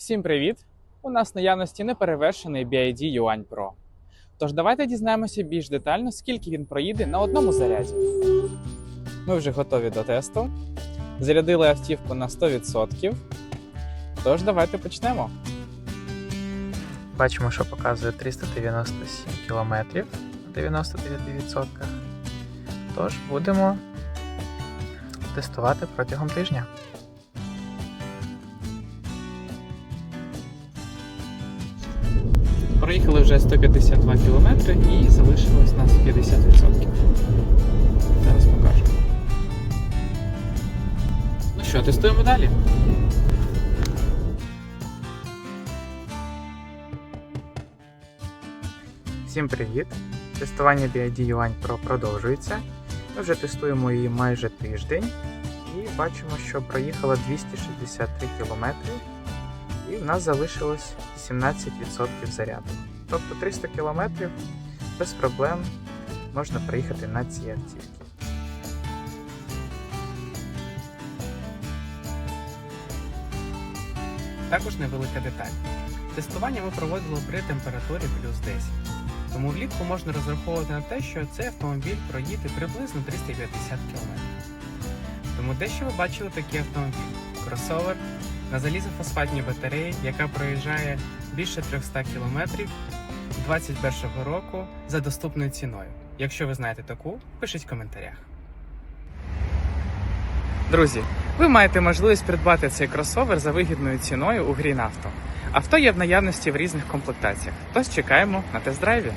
Всім привіт! У нас в наявності неперевершений BID Yuan Pro. Тож давайте дізнаємося більш детально, скільки він проїде на одному заряді. Ми вже готові до тесту. Зарядили автівку на 100%. Тож давайте почнемо. Бачимо, що показує 397 км на 99%. Тож будемо тестувати протягом тижня. Проїхали вже 152 км і залишилось нас 50%. Зараз покажу. Ну що, тестуємо далі. Всім привіт! Тестування BID Yuan Pro продовжується. Ми вже тестуємо її майже тиждень і бачимо, що проїхала 263 км і в нас залишилось 17% заряду. Тобто 300 км без проблем можна проїхати на цій автівці. Також невелика деталь. Тестування ми проводили при температурі плюс 10. Тому влітку можна розраховувати на те, що цей автомобіль проїде приблизно 350 км. Тому дещо ви бачили такий автомобіль. Кросовер на залізофосфатній батареї, яка проїжджає більше 300 км 2021 року за доступною ціною. Якщо ви знаєте таку, пишіть в коментарях. Друзі, ви маєте можливість придбати цей кросовер за вигідною ціною у Auto. Авто є в наявності в різних комплектаціях, тож чекаємо на тест-драйві.